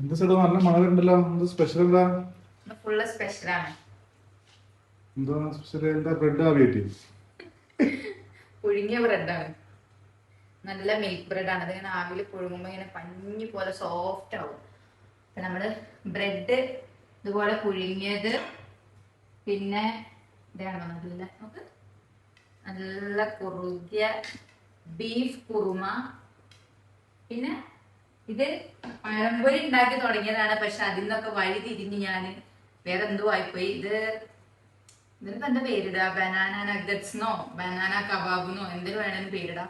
എന്താ ചേട്ടാ നല്ല മണലുണ്ടല്ലോ. എന്താ സ്പെഷ്യൽ എന്താ? ഫുള്ള് സ്പെഷ്യലാണ് എന്താ സ്പെഷ്യൽ എന്താ ബ്രെഡ് ആവിയേറ്റി? പുഴുങ്ങിയ ബ്രെഡാണ് നല്ല മിൽക്ക് ബ്രെഡാണ് അതിങ്ങനെ ആവിയിൽ പുഴുങ്ങുമ്പോൾ ഇങ്ങനെ പഞ്ഞി പോലെ സോഫ്റ്റ് ആവും. അപ്പൊ നമ്മൾ ബ്രെഡ് ഇതുപോലെ പുഴുങ്ങിയത് പിന്നെ ഇതാണ് നല്ല നല്ല കുറുകിയ ബീഫ് കുറുമ. പിന്നെ ഇത് പഴംപൊരി ഉണ്ടാക്കി തുടങ്ങിയതാണ്. പക്ഷെ അതിൽ നിന്നൊക്കെ വഴി തിരിഞ്ഞ് ഞാൻ വേറെ എന്തോ ആയിപ്പോയി. ഇത് ഇതിന് എന്താ പേരിടുക ബനാന നഗറ്റ്സ്ന്നോ ബനാന കബാബിനോ എന്തിനു വേണമെങ്കിലും പേരിടാം.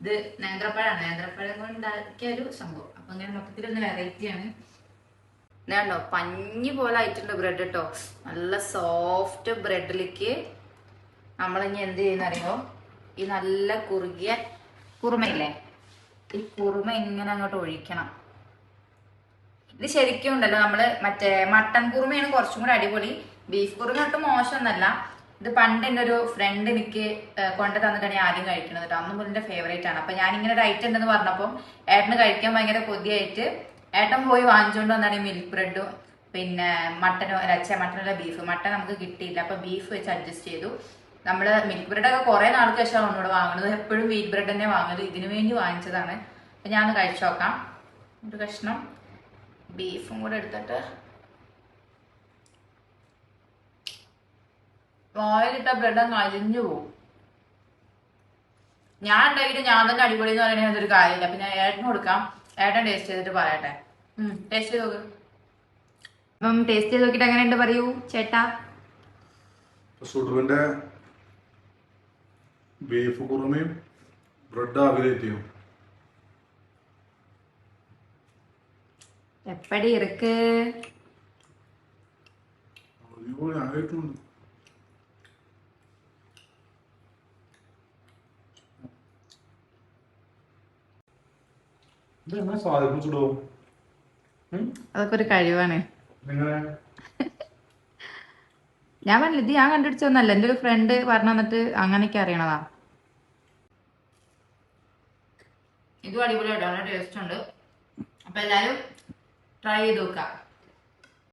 ഇത് നേന്ത്രപ്പഴമാണ് നേന്ത്രപ്പഴം കൊണ്ട് ഉണ്ടാക്കിയ ഒരു സംഭവം. അപ്പൊ അങ്ങനെ മൊത്തത്തിലൊന്ന് വെറൈറ്റിയാണ് ഇതാണ്ടോ പഞ്ഞി പോലെ ആയിട്ടുണ്ട് ബ്രെഡ് കേട്ടോ. നല്ല സോഫ്റ്റ് ബ്രെഡിലേക്ക് നമ്മളിനി എന്ത് ചെയ്യുന്ന അറിയോ ഈ നല്ല കുറുകിയ കുറുമയില്ലേ? ഈ കുറുമ ഇങ്ങനെ അങ്ങോട്ട് ഒഴിക്കണം. ഇത് ശരിക്കും ഉണ്ടല്ലോ നമ്മൾ മറ്റേ മട്ടൻ കുറുമയാണ് കുറച്ചും കൂടെ അടിപൊളി. ബീഫ് കുറുമ ഒട്ടും മോശമൊന്നല്ല. ഇത് പണ്ട് എന്റെ ഒരു ഫ്രണ്ട് എനിക്ക് കൊണ്ട് തന്നിട്ടാണ് ഞാൻ ആദ്യം കഴിക്കുന്നത് കേട്ടോ അന്ന് മുതൽ എന്റെ ഫേവറേറ്റ് ആണ്. അപ്പൊ ഞാൻ ഇങ്ങനെ ഒരു ഐറ്റം ഉണ്ടെന്ന് പറഞ്ഞപ്പോൾ ഏട്ടന് കഴിക്കാൻ ഭയങ്കര കൊതിയായിട്ട് ഏട്ടൻ പോയി വാങ്ങിച്ചുകൊണ്ട് വന്നാണ് ഈ മിൽക്ക് ബ്രെഡും പിന്നെ മട്ടനോ അച്ഛ മട്ടനല്ല ബീഫ് മട്ടൻ നമുക്ക് കിട്ടിയില്ല. അപ്പൊ ബീഫ് വെച്ച് അഡ്ജസ്റ്റ് ചെയ്തു. നമ്മൾ മിൽക്ക് ബ്രെഡൊക്കെ കുറെ നാൾക്ക് ശേഷമാണ് ഒന്നുകൂടെ വാങ്ങുന്നത്. എപ്പോഴും വീറ്റ് ബ്രെഡ് തന്നെ വാങ്ങുന്നത്. ഇതിനു വേണ്ടി വാങ്ങിച്ചതാണ്. അപ്പൊ ഞാൻ ഒന്ന് കഴിച്ചു നോക്കാം. ഒരു കഷ്ണം ബീഫും കൂടെ എടുത്തിട്ട് വായിലിട്ട ബ്രെഡ് അങ്ങ് അലിഞ്ഞു പോവും. ഞാൻ ഉണ്ടാക്കിയിട്ട് ഞാൻ തന്നെ അടിപൊളി എന്ന് പറയുന്നത് അതൊരു കാര്യമില്ല. അപ്പൊ ഞാൻ ഏട്ടന് കൊടുക്കാം. ഏട്ടൻ ടേസ്റ്റ് ചെയ്തിട്ട് പറയട്ടെ. ടേസ്റ്റ് ചെയ്ത് നോക്ക്. അപ്പം ടേസ്റ്റ് ചെയ്ത് നോക്കിയിട്ട് എങ്ങനെയുണ്ട് പറയൂ ചേട്ടാ? സുഡുവിന്റെ ബീഫ് കുറുമയും ബ്രെഡ് ആഗ്രഹിക്കും എപ്പടി ഇരിക്ക്? ആയിട്ടുണ്ട് അതൊക്കെ ഒരു കഴിവാണ്. ഞാൻ പറഞ്ഞില്ല ഇത് ഞാൻ കണ്ടുപിടിച്ചൊന്നല്ല എന്റെ ഒരു ഫ്രണ്ട് പറഞ്ഞു തന്നിട്ട് അങ്ങനെയൊക്കെ അറിയണതാ. ഇതും അടിപൊളിയായിട്ടാണ് ടേസ്റ്റ് ഉണ്ട്. അപ്പൊ എല്ലാരും ട്രൈ ചെയ്ത് നോക്കാം